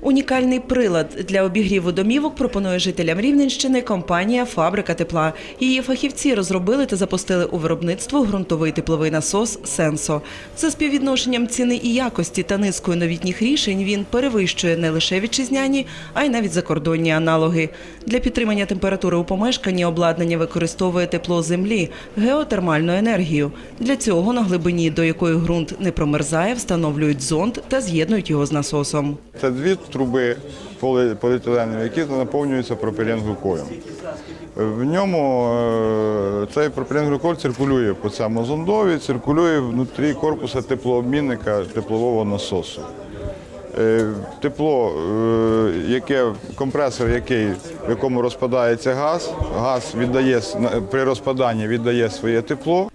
Унікальний прилад для обігріву домівок пропонує жителям Рівненщини компанія Фабрика тепла. Її фахівці розробили та запустили у виробництво ґрунтовий тепловий насос Сенсо. За співвідношенням ціни і якості та низкою новітніх рішень він перевищує не лише вітчизняні, а й навіть закордонні аналоги. Для підтримання температури у помешканні обладнання використовує тепло землі, геотермальну енергію. Для цього на глибині, до якої ґрунт не промерзає, встановлюють зонд та з'єднують його з насосом. Це дві труби поліетиленові, які наповнюються пропиленглюкоєм. В ньому е, цей пропиленглюколь циркулює по цьому зондові, циркулює внутрі корпуса теплообмінника теплового насосу. Е, Тепло, е, яке, компресор, який, в якому розпадається газ, газ віддає, при розпаданні віддає своє тепло.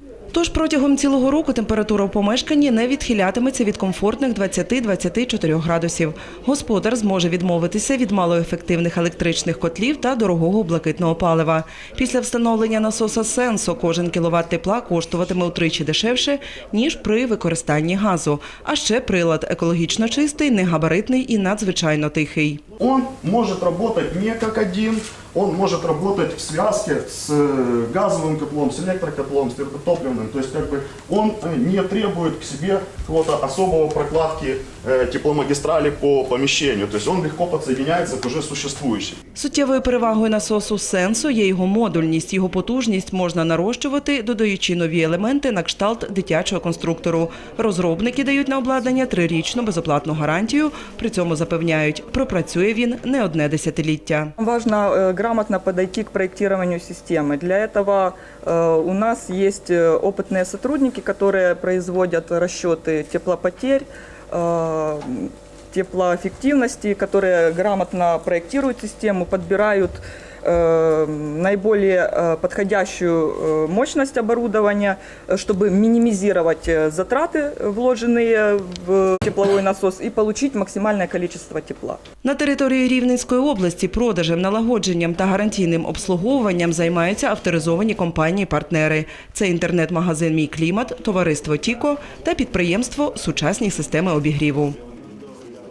Протягом цілого року температура в помешканні не відхилятиметься від комфортних 20-24 градусів. Господар зможе відмовитися від малоефективних електричних котлів та дорогого блакитного палива. Після встановлення насоса Сенсо кожен кіловат тепла коштуватиме утричі дешевше, ніж при використанні газу. А ще прилад екологічно чистий, негабаритний і надзвичайно тихий. Он может работать не как один, он может работать в связке с э, газовым котлом, с электрокотлом, с топливным. То есть как бы он э, не требует к себе какого-то особого прокладки э, тепломагистрали по помещению. То есть он легко подсоединяется к уже существующей. Суттєвою перевагою насосу Сенсо є його модульність. Його потужність можна нарощувати, додаючи нові елементи на кшталт дитячого конструктору. Розробники дають на обладнання трирічну безоплатну гарантію. При цьому запевняють, пропрацює він не одне десятиліття. Важно э, грамотно подойти к проектированию системы. Для этого э, у нас есть э, опытные сотрудники, которые производят расчеты теплопотерь, э, теплоэффективности, которые грамотно проектируют систему, подбирают э, наиболее э, подходящую э, мощность оборудования, э, чтобы минимизировать э, затраты, вложенные в тепловой насос, и получить максимальное количество тепла. На території Рівненської області продажем, налагодженням та гарантійним обслуговуванням займаються авторизовані компанії-партнери. Це інтернет-магазин Мій клімат, товариство Тіко та підприємство Сучасні системи обігріву.